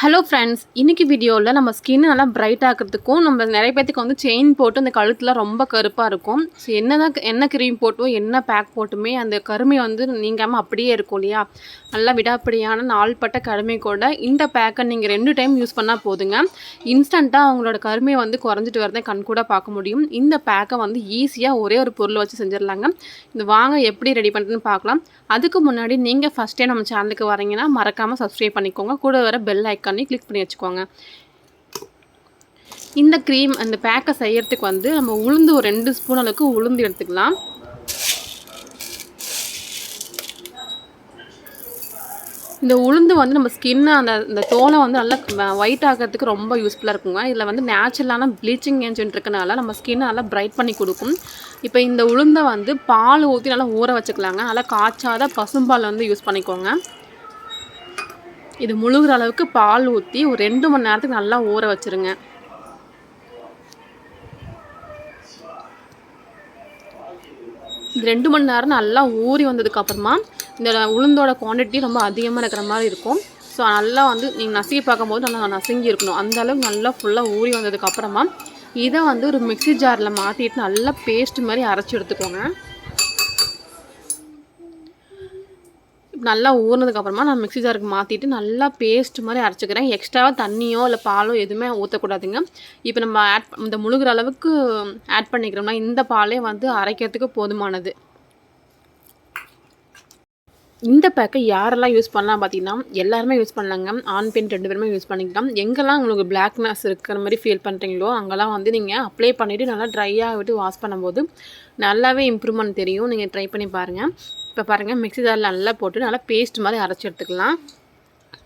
Hello friends இன்றைக்கி வீடியோவில் நம்ம ஸ்கின் நல்லா பிரைட் ஆக்கிறதுக்கும் நம்ம நிறைய பேத்துக்கு வந்து செயின் போட்டு அந்த கழுத்தில் ரொம்ப கருப்பாக இருக்கும். ஸோ என்ன தான் என்ன க்ரீம் போட்டோ என்ன பேக் போட்டுமே அந்த கருமை வந்து நீங்காமல் அப்படியே இருக்கும் இல்லையா? நல்லா விடாப்படியான நாள்பட்ட கருமை கூட இந்த பேக்கை நீங்கள் ரெண்டு டைம் யூஸ் பண்ணால் போதுங்க. இன்ஸ்டண்ட்டாக அவங்களோட கருமையை வந்து குறைஞ்சிட்டு வரதை கண் கூட பார்க்க முடியும். இந்த பேக்கை வந்து ஈஸியாக ஒரே ஒரு பொருளை வச்சு செஞ்சிடலாங்க. இந்த வாங்க எப்படி ரெடி பண்ணுறதுன்னு பார்க்கலாம். அதுக்கு முன்னாடி நீங்கள் ஃபஸ்ட்டே நம்ம சேனலுக்கு வரீங்கன்னா மறக்காமல் சப்ஸ்கிரைப் பண்ணிக்கோங்க. கூட வர பெல் ஐக்கானே கிளிக் பண்ணி வச்சுக்கோங்க. இந்த க்ரீம் அந்த பேக்கை செய்யறதுக்கு வந்து நம்ம உளுந்து ஒரு ரெண்டு ஸ்பூன் அளவுக்கு உளுந்து எடுத்துக்கலாம். இந்த உளுந்து வந்து நம்ம ஸ்கின்னை அந்த இந்த தோலை வந்து நல்லா ஒயிட் ஆகிறதுக்கு ரொம்ப யூஸ்ஃபுல்லாக இருக்குங்க. இதில் வந்து நேச்சுரலான ப்ளீச்சிங் ஏஜென்ட் இருக்கனால நம்ம ஸ்கின்னை நல்லா பிரைட் பண்ணி கொடுக்கும். இப்போ இந்த உளுந்தை வந்து பால் ஊற்றி நல்லா ஊற வச்சுக்கலாங்க. நல்லா காய்ச்சாத பசும்பால் வந்து யூஸ் பண்ணிக்கோங்க. இது முழுகிற அளவுக்கு பால் ஊற்றி ஒரு ரெண்டு மணி நேரத்துக்கு நல்லா ஊற வச்சுருங்க. இது ரெண்டு மணி நேரம் நல்லா ஊறி வந்ததுக்கப்புறமா இந்த உளுந்தோட குவான்டிட்டி ரொம்ப அதிகமாக இருக்கிற மாதிரி இருக்கும். ஸோ நல்லா வந்து நீங்கள் நசுக்கி பார்க்கும்போது நல்லா நசுங்கி இருக்கணும். அந்த அளவுக்கு நல்லா ஃபுல்லாக ஊறி வந்ததுக்கப்புறமா இதை வந்து ஒரு மிக்சி ஜாரில் மாற்றிட்டு நல்லா பேஸ்ட் மாதிரி அரைச்சி எடுத்துக்கோங்க. நல்லா ஊறினதுக்கப்புறமா நான் மிக்ஸி ஜாருக்கு மாற்றிட்டு நல்லா பேஸ்ட் மாதிரி அரைச்சிக்கிறேன். எக்ஸ்ட்ராவாக தண்ணியோ இல்லை பாலோ எதுவுமே ஊற்றக்கூடாதுங்க இப்போ நம்ம ஆட் இந்த முழுகிற அளவுக்கு ஆட் பண்ணிக்கிறோம்னா இந்த பாலே வந்து அரைக்கிறதுக்கு போதுமானது. இந்த பேக்கை யாரெல்லாம் யூஸ் பண்ணலாம் பார்த்தீங்கன்னா எல்லாருமே யூஸ் பண்ணலாங்க. ஆண் பெண் ரெண்டு பேருமே யூஸ் பண்ணிக்கலாம். எங்கெல்லாம் உங்களுக்கு பிளாக்னஸ் இருக்கிற மாதிரி ஃபீல் பண்ணுறீங்களோ அங்கெல்லாம் வந்து நீங்கள் அப்ளை பண்ணிவிட்டு நல்லா ட்ரையாக விட்டு வாஷ் பண்ணும்போது நல்லாவே இம்ப்ரூவ்மெண்ட் தெரியும். நீங்கள் ட்ரை பண்ணி பாருங்கள் இப்போ பாருங்கள் மிக்ஸி ஜாரில் நல்லா போட்டு நல்லா பேஸ்ட் மாதிரி அரைச்சி எடுத்துக்கலாம்.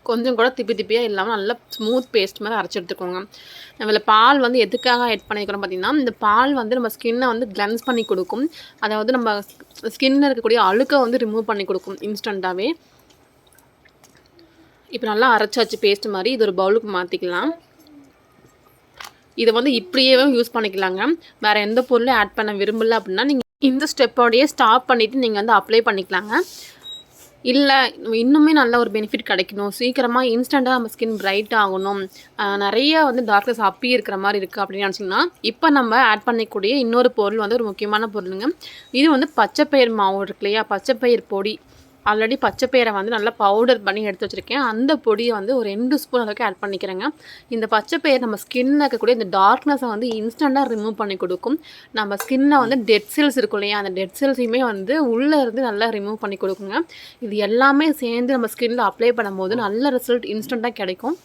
கொஞ்சம் கூட திப்பி திப்பியாக இல்லாமல் நல்லா ஸ்மூத் பேஸ்ட் மாதிரி அரைச்சி எடுத்துக்கோங்க. நம்மள பால் வந்து எதுக்காக ஆட் பண்ணிக்கிறோம் பார்த்திங்கன்னா இந்த பால் வந்து நம்ம ஸ்கின்னை வந்து கிளன்ஸ் பண்ணி கொடுக்கும். அதாவது நம்ம ஸ்கின்னில் இருக்கக்கூடிய அழுக்கை வந்து ரிமூவ் பண்ணி கொடுக்கும் இன்ஸ்டண்ட்டாகவே இப்போ நல்லா அரைச்சாச்சு பேஸ்ட் மாதிரி இது ஒரு பவுலுக்கு மாற்றிக்கலாம் இதை வந்து இப்படியே யூஸ் பண்ணிக்கலாங்க. வேறு எந்த பொருளும் ஆட் பண்ண விரும்பல அப்படின்னா நீங்கள் இந்த ஸ்டெப்போடையே ஸ்டாப் பண்ணிவிட்டு நீங்கள் வந்து அப்ளை பண்ணிக்கலாங்க. இல்லை இன்னுமே நல்ல ஒரு பெனிஃபிட் கிடைக்கணும். சீக்கிரமாக இன்ஸ்டண்ட்டாக நம்ம ஸ்கின் பிரைட் ஆகணும். நிறைய வந்து டார்க்னஸ் அப்பி இருக்கிற மாதிரி இருக்குது அப்படின்னு நினச்சிங்கன்னா இப்போ நம்ம ஆட் பண்ணக்கூடிய இன்னொரு பொருள் வந்து ஒரு முக்கியமான பொருளுங்க. இது வந்து பச்சைப்பயிர் மாவு இருக்கு இல்லையா? பச்சைப்பயிர் பொடி. ஆல்ரெடி பச்சைப்பயிரை வந்து நல்லா பவுடர் பண்ணி எடுத்து வச்சுருக்கேன். அந்த பொடியை வந்து ஒரு ரெண்டு ஸ்பூன் அளவுக்கு ஆட் பண்ணிக்கிறேங்க. இந்த பச்சைப்பயிர் நம்ம ஸ்கின்னில் இருக்கக்கூடிய இந்த டார்க்னஸை வந்து இன்ஸ்டண்ட்டாக ரிமூவ் பண்ணி கொடுக்கும். நம்ம ஸ்கின்னை வந்து டெட் செல்ஸ் இருக்கும் இல்லையா? அந்த டெட் செல்ஸையுமே வந்து உள்ளே இருந்து நல்லா ரிமூவ் பண்ணி கொடுக்குங்க. இது எல்லாமே சேர்ந்து நம்ம ஸ்கின்னில் அப்ளை பண்ணும்போது நல்ல ரிசல்ட் இன்ஸ்டண்ட்டாக கிடைக்கும்.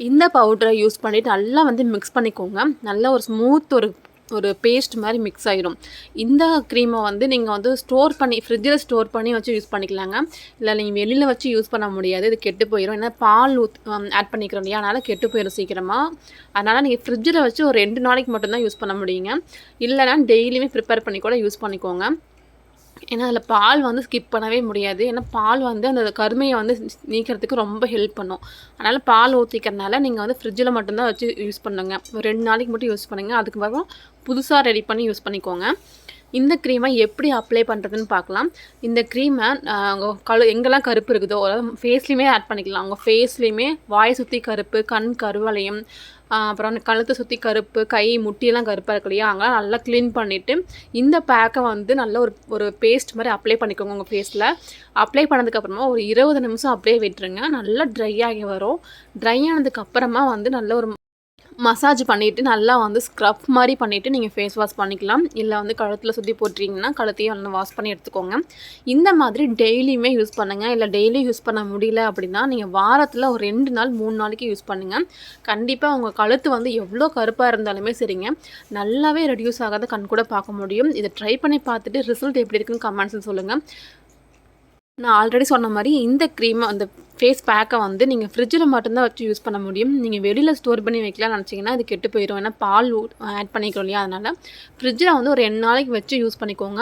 இந்த பவுடரை யூஸ் பண்ணிவிட்டு நல்லா வந்து மிக்ஸ் பண்ணிக்கோங்க. நல்ல ஒரு ஸ்மூத் ஒரு ஒரு பேஸ்ட் மாதிரி மிக்ஸ் ஆகிடும் இந்த க்ரீமை வந்து நீங்கள் வந்து ஸ்டோர் பண்ணி ஃப்ரிட்ஜில் ஸ்டோர் பண்ணி வச்சு யூஸ் பண்ணிக்கலாங்க. இல்லை நீங்கள் வெளியில் வச்சு யூஸ் பண்ண முடியாது. இது கெட்டு போயிடும் ஏன்னா பால் ஊத் ஆட் பண்ணிக்கிறோம் இல்லையா? அதனால் கெட்டு போயிடும் சீக்கிரமாக அதனால் நீங்கள் ஃப்ரிட்ஜில் வச்சு ஒரு ரெண்டு நாளைக்கு மட்டும்தான் யூஸ் பண்ண முடியுங்க. இல்லைனா டெய்லியுமே ப்ரிப்பேர் பண்ணி கூட யூஸ் பண்ணிக்கோங்க. ஏன்னா அதில் பால் வந்து ஸ்கிப் பண்ணவே முடியாது. ஏன்னா பால் வந்து அந்த கருமையை வந்து நீக்கிறதுக்கு ரொம்ப ஹெல்ப் பண்ணும். அதனால் பால் ஊற்றிக்கிறனால நீங்கள் வந்து ஃப்ரிட்ஜில் மட்டும்தான் வச்சு யூஸ் பண்ணுங்க. ஒரு ரெண்டு நாளைக்கு மட்டும் யூஸ் பண்ணுங்கள் அதுக்கு பிறகு புதுசாக ரெடி பண்ணி யூஸ் பண்ணிக்கோங்க. இந்த க்ரீமை எப்படி அப்ளை பண்ணுறதுன்னு பார்க்கலாம். இந்த க்ரீமை உங்கள் கழு எங்கெல்லாம் கருப்பு இருக்குதோ அதாவது ஃபேஸ்லேயுமே ஆட் பண்ணிக்கலாம். உங்கள் ஃபேஸ்லேயுமே வாய் சுற்றி கருப்பு கண் கருவளையம் அப்புறம் அந்த கழுத்தை சுற்றி கருப்பு கை முட்டியெல்லாம் கருப்பாக இருக்கு இல்லையா? அங்கெல்லாம் நல்லா க்ளீன் பண்ணிவிட்டு இந்த பேக்கை வந்து நல்ல ஒரு ஒரு பேஸ்ட் மாதிரி அப்ளை பண்ணிக்கோங்க உங்கள் ஃபேஸில் அப்ளை பண்ணதுக்கப்புறமா ஒரு இருபது நிமிஷம் அப்படியே விட்டுருங்க. நல்லா ட்ரை ஆகி வரும். ட்ரை ஆனதுக்கப்புறமா வந்து நல்ல ஒரு மசாஜ் பண்ணிவிட்டு நல்லா வந்து ஸ்க்ரப் மாதிரி பண்ணிவிட்டு நீங்கள் ஃபேஸ் வாஷ் பண்ணிக்கலாம். இல்லை வந்து கழுத்தில் சுற்றி போட்டிங்கன்னா கழுத்தையும் நல்லா வாஷ் பண்ணி எடுத்துக்கோங்க. இந்த மாதிரி டெய்லியுமே யூஸ் பண்ணுங்கள் இல்லை டெய்லி யூஸ் பண்ண முடியல அப்படின்னா நீங்கள் வாரத்தில் ஒரு ரெண்டு நாள் மூணு நாளைக்கு யூஸ் பண்ணுங்கள் கண்டிப்பாக உங்கள் கழுத்து வந்து எவ்வளோ கருப்பாக இருந்தாலுமே சரிங்க. நல்லாவே ரெடியூஸ் ஆகாத கண் கூட பார்க்க முடியும். இதை ட்ரை பண்ணி பார்த்துட்டு ரிசல்ட் எப்படி இருக்குன்னு கமெண்ட்ஸ் சொல்லுங்கள் நான் ஆல்ரெடி சொன்ன மாதிரி இந்த க்ரீமை அந்த ஃபேஸ் பேக்கை வந்து நீங்கள் ஃப்ரிட்ஜில் மட்டும்தான் வச்சு யூஸ் பண்ண முடியும். நீங்கள் வெளியில் ஸ்டோர் பண்ணி வைக்கலாம்னு நினச்சிங்கன்னா அது கெட்டு போயிடும் ஏன்னா பால் ஆட் பண்ணிக்கிறோம் இல்லையா? அதனால் ஃப்ரிட்ஜில் வந்து ஒரு ரெண்டு நாளைக்கு வச்சு யூஸ் பண்ணிக்கோங்க.